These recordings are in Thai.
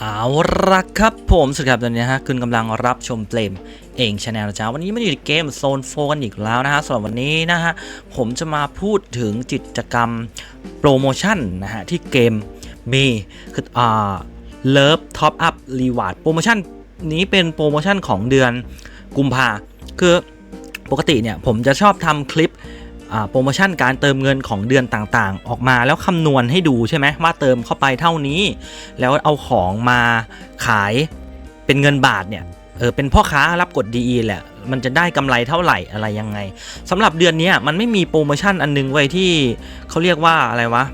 เอาละครับผมสวัสดีครับตอนนี้ฮะคุณกำลังรับชมเปลมเองชาแนลนะจ๊ะวันนี้มาอยู่ในเกมโซนโฟกันอีกแล้วนะฮะสำหรับวันนี้นะฮะผมจะมาพูดถึงกิจกรรมโปรโมชั่นนะฮะที่เกมมีคืออ่าเลิฟท็อปอัพรีวาร์ดโปรโมชั่นนี้เป็นโปรโมชั่นของเดือนกุมภาคือปกติเนี่ยผมจะชอบทำคลิป โปรโมชั่นการเติมเงินของเดือนต่างๆ ออกมาแล้วคำนวณให้ดูใช่ไหมว่าเติมเข้าไปเท่านี้ แล้วเอาของมาขายเป็นเงินบาทเนี่ยเออเป็นพ่อค้ารับกด DE แหละมันจะได้กำไรเท่าไหร่อะไรยังไงสำหรับเดือนนี้มันไม่มีโปรโมชั่นอันนึงไว้ที่เขาเรียกว่าอะไรวะ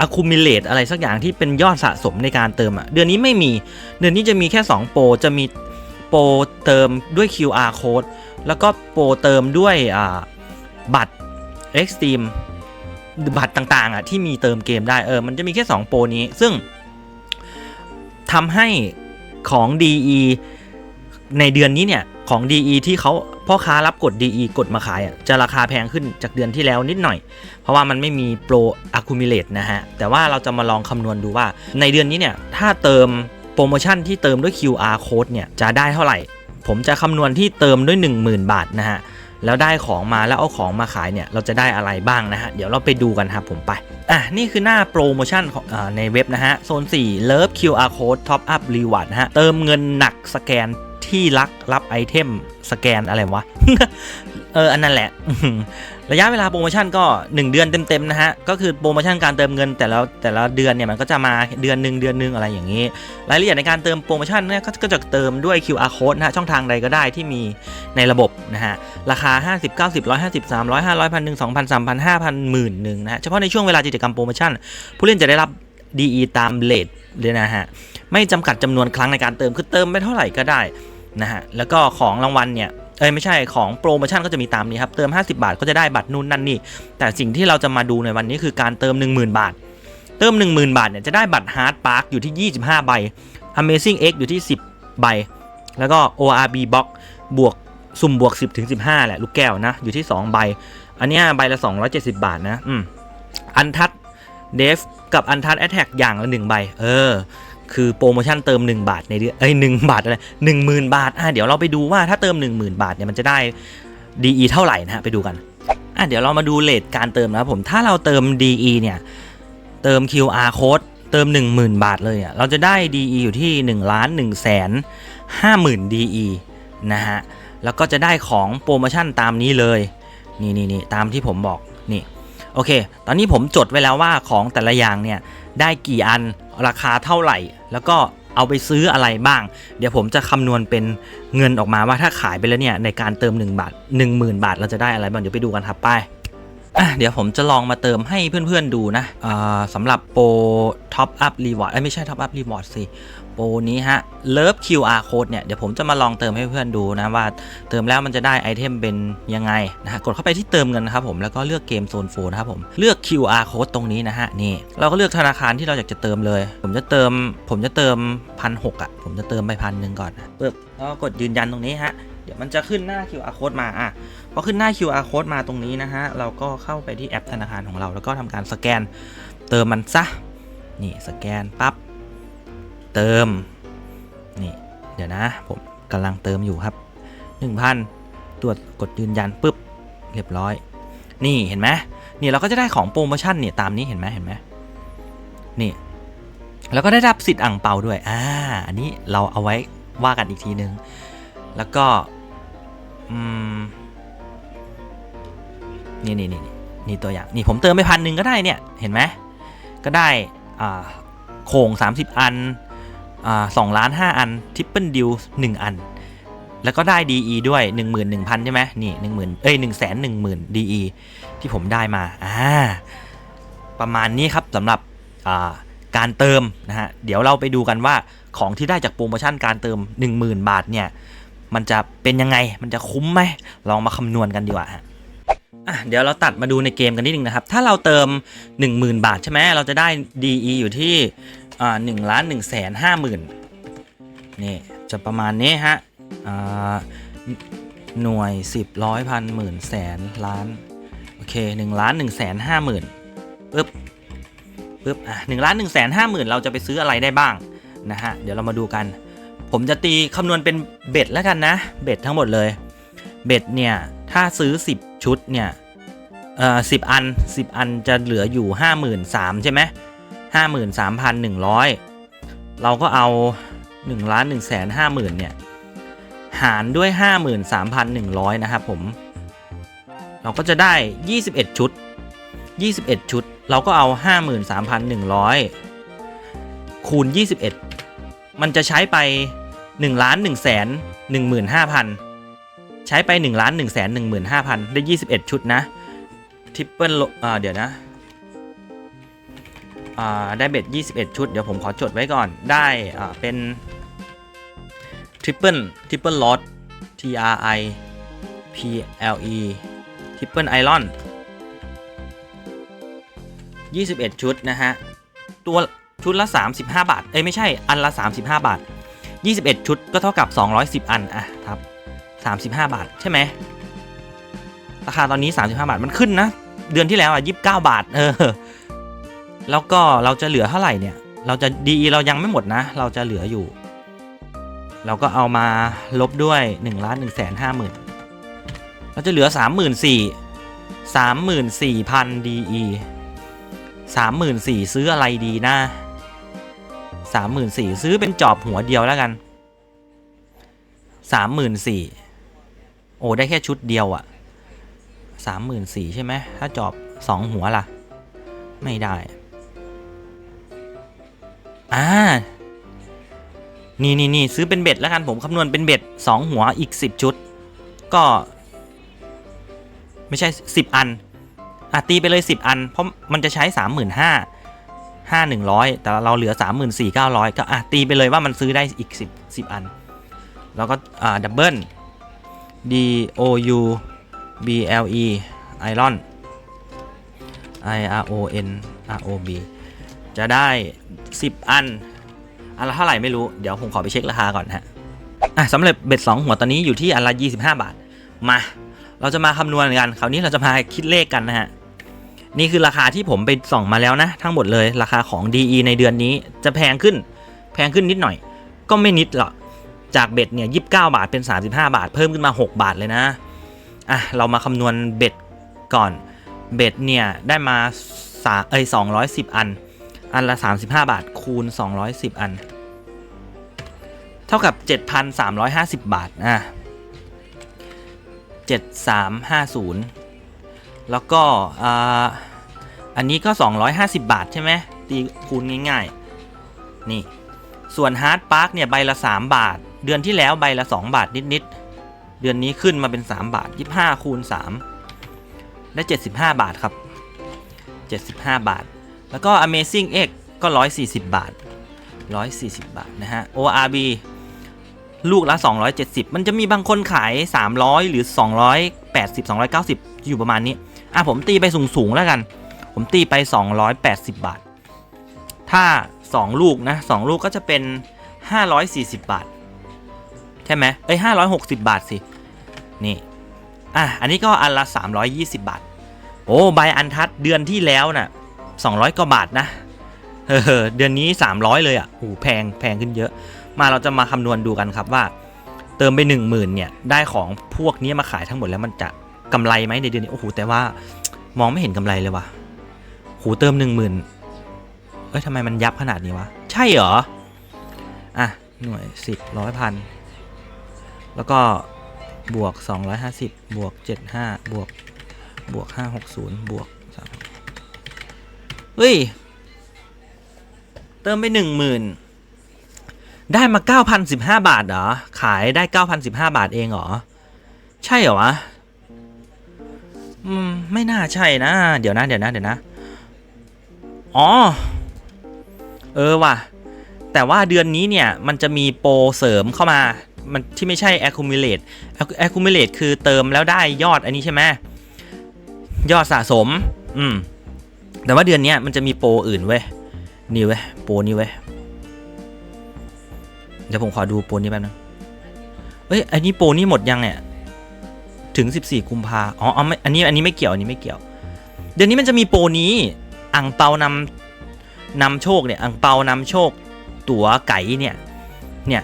อะคูมิเลตอะไรสักอย่างที่เป็นยอดสะสมในการเติมอะเดือนนี้ไม่มี เดือนนี้จะมีแค่ 2 โปรจะมีโปรเติมด้วย QR code แล้วก็โปรเติมด้วยอ่า บัตร Extreme บัตรต่างๆอะที่มีเติมเกมได้เออมันจะมีแค่ 2 โปรนี้ ซึ่งทำให้ของ DE ในเดือนนี้เนี่ย ของ DE ที่เขาพ่อค้ารับกด DE กดมาขายอะจะราคาแพงขึ้นจากเดือนที่แล้วนิดหน่อย เพราะว่ามันไม่มีโปร accumulate นะฮะ แต่ว่าเราจะมาลองคำนวณดูว่า ในเดือนนี้เนี่ย ถ้าเติมโปรโมชั่นที่เติมด้วย QR code เนี่ยจะได้เท่าไหร่ ผมจะคำนวณที่เติมด้วย 10,000 บาทนะฮะ แล้วได้ของมาแล้วเอาของมาขายเนี่ยเราจะได้อะไรบ้างนะฮะเดี๋ยวเราไปดูกันครับผมไปอะนี่คือหน้าโปรโมชั่นของอในเว็บนะฮะโซน4 Love QR Code Top Up Reward นะฮะเติมเงินหนักสแกนที่รักรับไอเทมสแกนอะไรวะเอออันนั้นแหละ ระยะเวลาโปรโมชั่นก็ 1 เดือนเต็มๆนะฮะ ก็คือโปรโมชั่นการเติมเงินแต่ละแต่ละเดือนเนี่ยมันก็จะมาเดือนหนึ่งเดือนหนึ่งอะไรอย่างนี้ รายละเอียดในการเติมโปรโมชั่นเนี่ยก็จะเติมด้วย QR code นะฮะช่องทางใดก็ได้ที่มีในระบบนะฮะราคา 50 90 150 300 500 1 1 2,000 3,000 5,000หมื่นหนึ่งนะฮะเฉพาะในช่วงเวลากิจกรรมโปรโมชั่น ผู้เล่นจะได้รับ DE ตามเลทเลยนะฮะไม่จำกัดจำนวนครั้งในการเติมคือเติมไปเท่าไหร่ก็ได้นะฮะแล้วก็ของรางวัลเนี่ย เอ้ยไม่ใช่ของโปรโมชั่นก็จะมีตามนี้ครับเติม 50 บาทก็จะได้บัตรนู่นนั่นนี่แต่สิ่งที่เราจะมาดูในวันนี้คือการเติม 10,000 บาท เติม 10,000 บาทเนี่ยจะได้บัตร Hard Park อยู่ที่ 25 ใบ Amazing X อยู่ที่ 10 ใบ แล้วก็ ORB Box บวกสุ่มบวก 10ถึง15 แหละ ลูกแก้วนะ อยู่ที่ 2 ใบ อันนี้ใบละ 270 บาทนะอืมอันทัดเดฟกับอันทัดแอทแทกอย่างละ 1 ใบ เออ คือโปรโมชั่นเติม 1 บาทในเดือนเอ้ย1บาทอะไร10,000บาทอะเดี๋ยวเราไปดูว่าถ้าเติม 10,000 บาทเนี่ยมันจะได้ DE เท่าไหร่นะฮะไปดูกันอะเดี๋ยวเรามาดูเลทการเติมนะครับผมถ้าเราเติม DE เนี่ยเติม QR code เติม 10,000 บาทเลยอะเราจะได้ DE อยู่ที่1ล้าน1แสน50,000 DE นะฮะแล้วก็จะได้ของโปรโมชั่นตามนี้เลยนี่นี่นี่ตามที่ผมบอกนี่โอเค ตอนนี้ผมจดไว้แล้วว่าของแต่ละอย่างเนี่ย ได้กี่อันราคาเท่าไหร่ แล้วก็เอาไปซื้ออะไรบ้าง เดี๋ยวผมจะคำนวณเป็นเงินออกมาว่าถ้าขายไปแล้วเนี่ยในการเติม 1 บาท 10,000 บาท เราจะได้อะไรบ้างเดี๋ยวไปดูกันครับไปเดี๋ยวผมจะลองมาเติมให้เพื่อนๆดูนะสำหรับโปรท็อปอัพรีวอร์ดไม่ใช่ท็อปอัพรีวอร์ดสิ ปรนี้ฮะ Love QR Code เนี่ย เดี๋ยวผมจะมาลองเติมให้เพื่อนดูนะว่าเติมแล้วมันจะได้ไอเทมเป็นยังไงนะฮะกดเข้าไปที่เติมเงินนะครับผมแล้วก็เลือกเกมโซนโฟนครับผมเลือก QR Code ตรงนี้นะฮะนี่เราก็เลือกธนาคารที่เราอยากจะเติมเลย ผมจะเติมผมจะเติมพันหกอะผมจะเติมไปพันหนึ่งก่อนนะปึ๊บแล้วก็กดยืนยันตรงนี้ฮะเดี๋ยวมันจะขึ้นหน้า QR Code มาอะพอขึ้นหน้า QR Code มาตรงนี้นะฮะเราก็เข้าไปที่แอปธนาคารของเรา แล้วก็ทำการสแกน เติมมันซะนี่สแกนปั๊บ เติม นี่ เดี๋ยวนะ ผมกำลังเติมอยู่ครับ 1,000 ตรวจกดยืนยันปุ๊บ เรียบร้อย นี่เห็นไหมนี่เราก็จะได้ของโปรโมชั่นเนี่ยตามนี้เห็นไหมเห็นไหมนี่ แล้วก็ได้รับสิทธิ์อ่างเปาด้วย อ่า อันนี้เราเอาไว้ว่ากันอีกทีนึง แล้วก็ อืม นี่นี่นี่นี่ตัวอย่าง นี่ผมเติมไปพันหนึ่งก็ได้เนี่ย เห็นไหม ก็ได้ อ่าโข่ง 30 อัน สองล้านห้าอันทิปเปิลดิวหนึ่งอัน แล้วก็ได้ DE ด้วย 11,000 ใช่ไหมนี่10,000เอ้ย1 1 0 0 0 0 DE ที่ผมได้มาอ่าประมาณนี้ครับสำหรับาการเติมนะฮะเดี๋ยวเราไปดูกันว่าของที่ได้จากโปรโมชั่นการเติม 10,000 บาทเนี่ยมันจะเป็นยังไงมันจะคุ้มไหมลองมาคำนวณกันดีกว่าฮะอะเดี๋ยวเราตัดมาดูในเกมกันนิดนึงนะครับ ถ้าเราเติม 10,000 บาทใช่ไหมเราจะได้ DE อยู่ที่ อ่าหนึ่งล้านหนึ่งแสนห้าหมื่นนี่จะประมาณนี้ฮะอ่าหน่วยสิบร้อยพันหมื่นแสนล้านโอเคหนึ่งล้านหนึ่งแสนห้าหมื่นปึ๊บปึ๊บอะหนึ่งล้านหนึ่งแสนห้าหมื่นเราจะไปซื้ออะไรได้บ้างนะฮะเดี๋ยวเรามาดูกัน ผมจะตีคำนวณเป็นเบ็ดแล้วกันนะ เบ็ดทั้งหมดเลยเบ็ดเนี่ย ถ้าซื้อ 10 ชุดเนี่ย เอ่อสิอัน 10 อันจะเหลืออยู่ 5 3 0 0 0 ใช่ไหม ห้าหมื่นสามพันหนึ่งร้อยเราก็เอา1ล้าน1แสนห้าหมื่นเนี่ยหารด้วย 53,100 นะครับผม เราก็จะได้ 21 ชุด 21 ชุด เราก็เอา 53,100 คูณ 21 มันจะใช้ไป1ล้าน1แสน15,000 ใช้ไป1ล้าน1แสน15,000 ได้ 21 ชุดนะ ทิปเปิลเดี๋ยวนะ ได้เบ็ด 21 ชุด เดี๋ยวผมขอจดไว้ก่อน ได้เป็น triple triple lot T R I P L E triple iron 21 ชุด นะฮะ ตัวชุดละ 35 บาท เอ้ย ไม่ใช่ อันละ 35 บาท 21 ชุดก็เท่ากับ 210 อัน อะ ครับ 35 บาท ใช่ไหม ราคาตอนนี้ 35 บาท มันขึ้นนะ เดือนที่แล้ว อะ 29 บาท เออ แล้วก็เราจะเหลือเท่าไหร่เนี่ย เราจะดีเรายังไม่หมดนะ เราจะเหลืออยู่ เราก็เอามาลบด้วย1ล้าน1แสนห้าหมื่นเราจะเหลือ 3 4 0 0 0 34,000 DE 34,000ซื้ออะไรดีนะ34,000ซื้อเป็นจอบหัวเดียวแล้วกัน34,000โอ้ได้แค่ชุดเดียวอะ34,000ใช่ไหมถ้าจอบ 2 หัวล่ะ ไม่ได้ อ่า นี่นี่นี่ซื้อเป็นเบ็ดแล้วกันผมคำนวณเป็นเบ็ดสองหัวอีก10ชุด ก็ ไม่ใช่10อันอะตีไปเลย10อัน เพราะมันจะใช้3 5 0 0 0 5 100แต่เราเหลือ3 4 9 0 0ก็อะตีไปเลยว่ามันซื้อได้อีก10 10อัน แล้วก็อ่าดับเบิล D O U B L E Iron I R O N R O B จะได้ 10 อัน อันละเท่าไหร่ไม่รู้ เดี๋ยวผมขอไปเช็คราคาก่อนฮะอะสำหรับเบ็ด2หัวตอนนี้อยู่ที่อันละ25 บาท มา เราจะมาคำนวณกัน คราวนี้เราจะมาคิดเลขกันนะฮะ นี่คือราคาที่ผมไปส่องมาแล้วนะ ทั้งหมดเลย ราคาของ DE ในเดือนนี้จะแพงขึ้น แพงขึ้นนิดหน่อย ก็ไม่นิดหรอก จากเบ็ดเนี่ย29 บาทเป็น 35 บาท เพิ่มขึ้นมา 6 บาทเลยนะ อะ เรามาคำนวณเบ็ดก่อน เบ็ดเนี่ยได้มาสาเอ้ย210 อัน อันละ 35 บาท คูณ 210 อัน เท่ากับ 7,350 บาท อะ 7350 แล้วก็อ่าอันนี้ก็ 250 บาท ใช่ไหมตีคูณง่ายๆ นี่ ส่วนฮาร์ดพาร์คเนี่ย ใบละ 3 บาท เดือนที่แล้วใบละ 2 บาท นิด ๆ เดือนนี้ขึ้นมาเป็น 3 บาท 25คูณ3ได้ 75 บาทครับ 75 บาท แล้วก็ Amazing X ก็ 140 บาท 140 บาท นะฮะ ORB ลูกละ 270 มันจะมีบางคนขาย 300 หรือ 280 290 อยู่ประมาณนี้ อะ ผมตีไปสูง ๆ แล้วกัน ผมตีไป 280 บาท ถ้า 2 ลูก นะ 2 ลูกก็จะเป็น 540 บาท ใช่ไหมเอ้ย560 บาท สิ นี่ อะ อันนี้ก็อันละ 320 บาท โอ้ ใบอันทัดเดือนที่แล้วน่ะ 200กว่าบาทนะเออเดือนนี้ 300 เลยอะโอ้แพงแพงขึ้นเยอะ มาเราจะมาคำนวณดูกันครับว่า เติมไป 1 0,000เนี่ยได้ของพวกนี้มาขายทั้งหมดแล้วมันจะกำไรไหมในเดือนนี้โอ้โหแต่ว่ามองไม่เห็นกำไรเลยว่ะโหเติม 1 0,000เอ้ยทำไมมันยับขนาดนี้วะใช่เหรออะหน่วย 10ร้อยพันแล้วก็บวก 250 บวก 75 บวก บวก 560 บวก เฮ้ย เติมไป10,000ได้มา 9,015 บาทเหรอ ขายได้ 9,015 บาทเองเหรอ ใช่เหรอวะ อืม ไม่น่าใช่นะ เดี๋ยวนะ เดี๋ยวนะ เดี๋ยวนะ อ๋อ เออว่ะ แต่ว่าเดือนนี้เนี่ย มันจะมีโปรเสริมเข้ามา มันที่ไม่ใช่ accumulate accumulate คือเติมแล้วได้ยอดอันนี้ใช่ไหม ยอดสะสม อืม แต่ว่าเดือนนี้มันจะมีโปรอื่นเว้ย นี่เว้ย โปรนี้เว้ย เดี๋ยวผมขอดูโปรนี้แป๊บนึงเอ้ย อันนี้โปรนี้หมดยังเนี่ย ถึง 14 กุมภาอ๋ออ๋อไม่อันนี้ อันนี้ไม่เกี่ยว อันนี้ไม่เกี่ยว เดือนนี้มันจะมีโปรนี้ อ่างเปานำนำโชคเนี่ยอังเปานำโชค ตั๋วไก่เนี่ย เนี่ย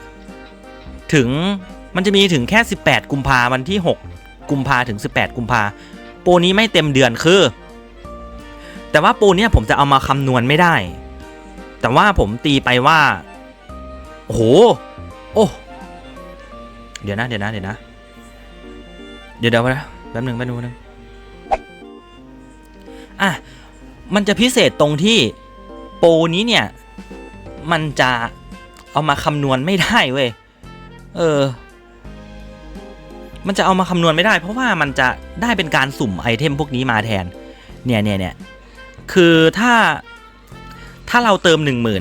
ถึง มันจะมีถึงแค่ 18 กุมภาวันที่ 6 กุมภาถึง 18 กุมภาโปรนี้ไม่เต็มเดือนคือ แต่ว่าปรเนี้ยผมจะเอามาคำนวณไม่ได้ แต่ว่าผมตีไปว่า โอ้โห โอ้ เดี๋ยวนะ เดี๋ยวนะ เดี๋ยวนะ เดี๋ยวเดี๋ยวนะแป๊บหนึ่งแป๊บหนึงแป๊บหนึงอะ มันจะพิเศษตรงที่ปรนี้เนี่ย มันจะเอามาคำนวณไม่ได้เว้ย เออ มันจะเอามาคำนวณไม่ได้ เพราะว่ามันจะได้เป็นการสุ่มไอเทมพวกนี้มาแทน เนี่ยเนี่ยเนี่ย คือถ้าถ้าเราเติม 1 0 0 0 0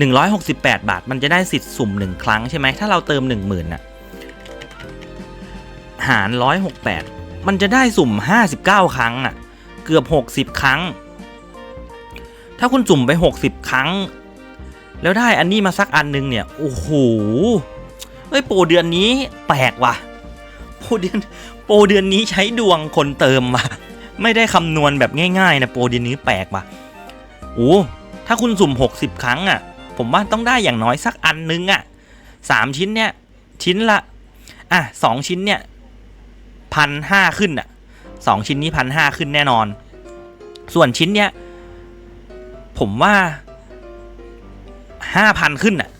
168 บาท มันจะได้สิทธิ์สุ่ม 1 ครั้งใช่ไหมถ้าเราเติม 1 0,000น่ะหาร 168 มันจะได้สุ่ม 59 ครั้งอะ เกือบ 60 ครั้ง ถ้าคุณสุ่มไป 60 ครั้ง แล้วได้อันนี้มาสักอันนึงเนี่ย โอ้โหเฮ้ยโปรเดือนนี้แปลกว่ะโปรเดือนโปรเดือนนี้ใช้ดวงคนเติมว่ะ ไม่ได้คำนวณแบบง่ายๆนะโปรเดือนนี้แปลกว่ะโอ้ถ้าคุณสุ่ม 60 ครั้งอะ ผมว่าต้องได้อย่างน้อยสักอันนึงอะสามชิ้นเนี่ย ชิ้นละ อะสองชิ้นเนี่ยพันห้าขึ้นอะสองชิ้นนี้พันห้าขึ้นแน่นอน ส่วนชิ้นเนี้ยผมว่าห้าพันขึ้นอะ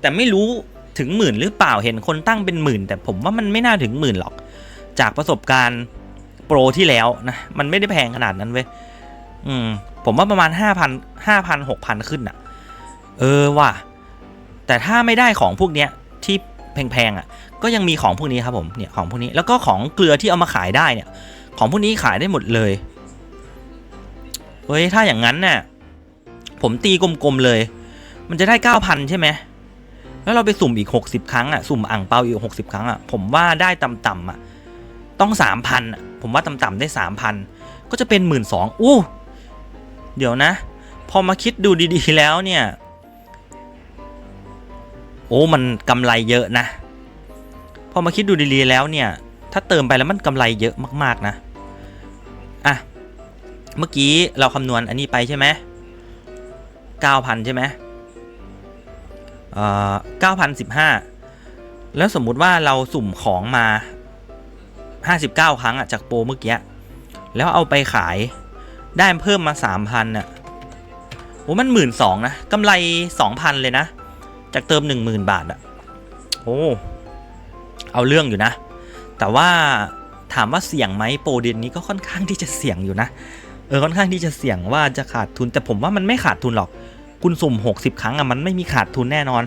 แต่ไม่รู้ถึงหมื่นหรือเปล่าเห็นคนตั้งเป็นหมื่น แต่ผมว่ามันไม่น่าถึงหมื่นหรอก จากประสบการณ์ โปรที่แล้วนะ มันไม่ได้แพงขนาดนั้นเว้ย อืม ผมว่าประมาณห้าพันห้าพันหกพันขึ้นอะ เออว่ะ แต่ถ้าไม่ได้ของพวกเนี้ยที่แพงๆอะ ก็ยังมีของพวกนี้ครับผม เนี่ยของพวกนี้ แล้วก็ของเกลือที่เอามาขายได้เนี่ย ของพวกนี้ขายได้หมดเลย เฮ้ย ถ้าอย่างนั้นน่ะ ผมตีกลมๆเลย มันจะได้เก้าพันใช่ไหมแล้วเราไปสุ่มอีกหกสิบครั้งอะ สุ่มอ่างเปาอีกหกสิบครั้งอะ ผมว่าได้ต่ำๆอะ ต้องสามพันผมว่าต่ำๆได้สามพันก็จะเป็นหมื่นสองอู้เดี๋ยวนะ พอมาคิดดูดีๆแล้วเนี่ย โอ้มันกำไรเยอะนะ พอมาคิดดูดีๆแล้วเนี่ย ถ้าเติมไปแล้วมันกำไรเยอะมากๆนะอะเมื่อกี้เราคำนวณอันนี้ไปใช่ไหมเก้าพันใช่ไหมเอ่อเก้าพันสิบห้าแล้วสมมุติว่าเราสุ่มของมา ห้าสิบเก้าครั้งอะจากโปรเมื่อกี้ แล้วเอาไปขายได้เพิ่มมาสามพันน่ะโอ้มันหมื่นสองนะกำไรสองพันเลยนะ จากเติมหนึ่งหมื่นบาทอะโอ้เอาเรื่องอยู่นะ แต่ว่าถามว่าเสี่ยงไหมโปรเดือนนี้ก็ค่อนข้างที่จะเสี่ยงอยู่นะ เออค่อนข้างที่จะเสี่ยงว่าจะขาดทุน แต่ผมว่ามันไม่ขาดทุนหรอก คุณสุ่ม 60 ครั้งอะมันไม่มีขาดทุนแน่นอน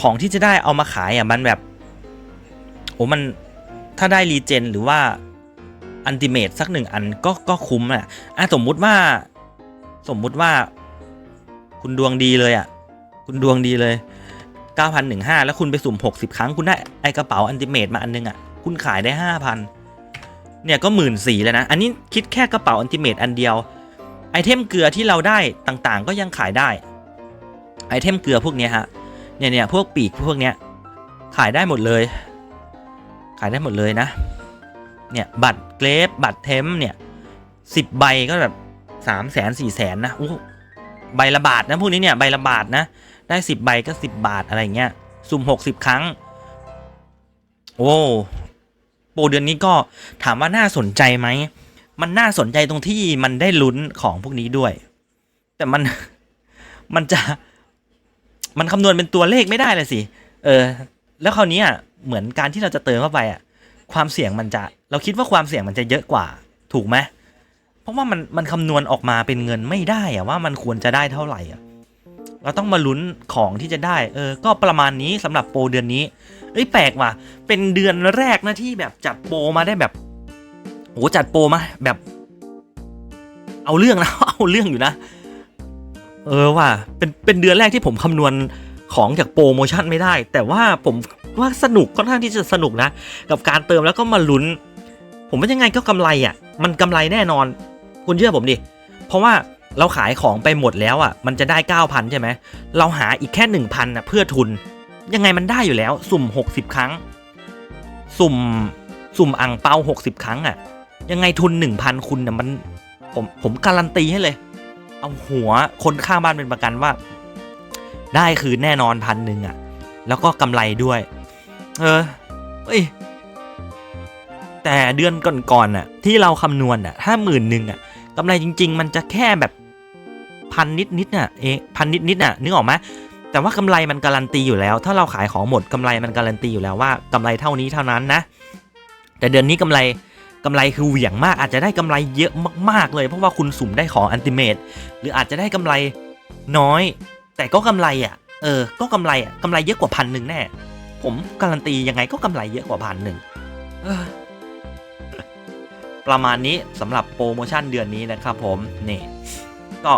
ของที่จะได้เอามาขายอะมันแบบโอ้มัน ถ้าได้รีเจนหรือว่าอันติเมตสักหนึ่งอันก็ก็คุ้มอะอะสมมุติว่า สมมุติว่า คุณดวงดีเลยอะ คุณดวงดีเลย 9,015 แล้วคุณไปสุ่ม 60 ครั้ง คุณได้ไอกระเป๋าอันติเมตมาอันนึงอะ คุณขายได้ 5,000 เนี่ยก็หมื่นสี่แล้วนะ อันนี้คิดแค่กระเป๋าอันติเมตอันเดียว ไอเทมเกลือที่เราได้ต่างๆ ก็ยังขายได้ ไอเทมเกลือพวกนี้ฮะ เนี่ยเนี่ยพวกปีกพวกเนี้ยขายได้หมดเลย ขายได้หมดเลยนะ เนี่ยบัตรเกรฟบัตรเทมเนี่ยสิบใบก็แบบสามแสนสี่แสนนะโอ้ใบละบาทนะพวกนี้เนี่ยใบละบาทนะ ได้สิบใบก็สิบบาทอะไรเงี้ยสุ่มหกสิบครั้ง โอ้โปรเดือนนี้ก็ถามว่าน่าสนใจไหมมันน่าสนใจตรงที่มันได้ลุ้นของพวกนี้ด้วย แต่มันมันจะมันคำนวณเป็นตัวเลขไม่ได้เลยสิ เออ แล้วคราวนี้อะ เหมือนการที่เราจะเติมเข้าไปอะความเสี่ยงมันจะ เราคิดว่าความเสี่ยงมันจะเยอะกว่า ถูกไหมเพราะว่ามันมันคำนวณออกมาเป็นเงินไม่ได้อะว่ามันควรจะได้เท่าไหร่อะเราต้องมาลุ้นของที่จะได้ เออ ก็ประมาณนี้สำหรับโปรเดือนนี้ เอ้ยแปลกว่ะ เป็นเดือนแรกนะที่แบบจัดโปรมาได้แบบโอ้จัดโปรมาแบบ เอาเรื่องนะ เอาเรื่องอยู่นะ เออว่ะเป็นเป็นเดือนแรกที่ผมคำนวณ ของจากโปรโมชั่นไม่ได้ แต่ว่าผมว่าสนุกค่อนข้างที่จะสนุกนะ กับการเติมแล้วก็มาลุ้น ผมว่ายังไงก็กำไรอะ มันกำไรแน่นอน คุณเชื่อผมดิ เพราะว่าเราขายของไปหมดแล้วอะ มันจะได้ 9,000 ใช่ไหม เราหาอีกแค่ 1,000อะเพื่อทุน ยังไงมันได้อยู่แล้ว สุ่ม 60 ครั้ง สุ่ม สุ่มอ่างเปา60 ครั้งอะ ยังไงทุน 1,000 คุณน่ะมัน ผม ผมการันตีให้เลย เอาหัวคนข้างบ้านเป็นประกันว่า ได้คืนแน่นอนพันหนึ่งอะแล้วก็กำไรด้วย เออเอ้ยแต่เดือนก่อนๆน่ะ ที่เราคำนวณน่ะถ้าหมื่นหนึ่งอะกำไรจริง ๆ มันจะแค่แบบพันนิดนิดๆน่ะเอพันนิดนิดๆน่ะนึกออกไหมแต่ว่ากำไรมันการันตีอยู่แล้ว ถ้าเราขายของหมดกำไรมันการันตีอยู่แล้วว่ากำไรเท่านี้เท่านั้นนะ แต่เดือนนี้กำไรกำไรคือเหวี่ยงมาก อาจจะได้กำไรเยอะมากๆเลย เพราะว่าคุณสุ่มได้ของอันติเมตหรืออาจจะได้กำไรน้อย แต่ก็กำไรอะ เออ ก็กำไรอะกำไรเยอะกว่าพันหนึ่งแน่ ผมการันตียังไงก็กำไรเยอะกว่าพันหนึ่งออประมาณนี้สำหรับโปรโมชั่นเดือนนี้นะครับผมนี่ก็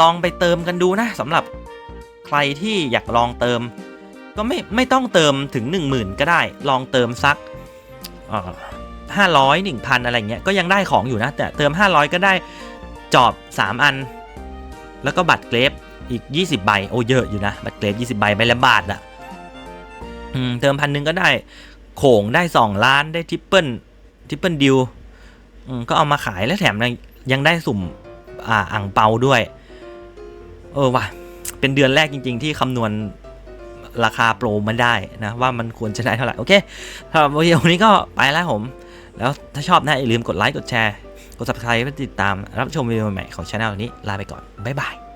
ลองไปเติมกันดูนะสำหรับใครที่อยากลองเติม ก็ไม่ไม่ต้องเติมถึง 1 0,000 ก็ได้ ลองเติมสักห้าร้อยหนึ่งพันอะไรเงี้ยก็ยังได้ของอยู่นะ แต่เติม 500 ก็ได้จอบ 3 อัน แล้วก็บัตรเกรฟอีก 20 ใบ โอ้เยอะอยู่นะ บัตรเกรฟ20 ใบใบละบาทอะอืมเติมพันหนึ่งก็ได้โขงได้ 2 ล้านได้ทริปเปิลทริปเปิลดิวก็เอามาขายแล้วแถมยังยังได้สุ่มอ่าอ่างเปาด้วย เออว่ะ เป็นเดือนแรกจริง ๆ ที่คำนวณราคาโปรมันได้นะว่ามันควรจะได้เท่าไหร่ โอเคสำหรับวิดีโอนี้ก็ไปแล้วผม แล้วถ้าชอบนะอย่าลืมกดไลค์กดแชร์ กด subscribe เพื่อติดตามรับชมวิดีโอใหม่ของช anel นี้ลาไปก่อน บ๊ายบาย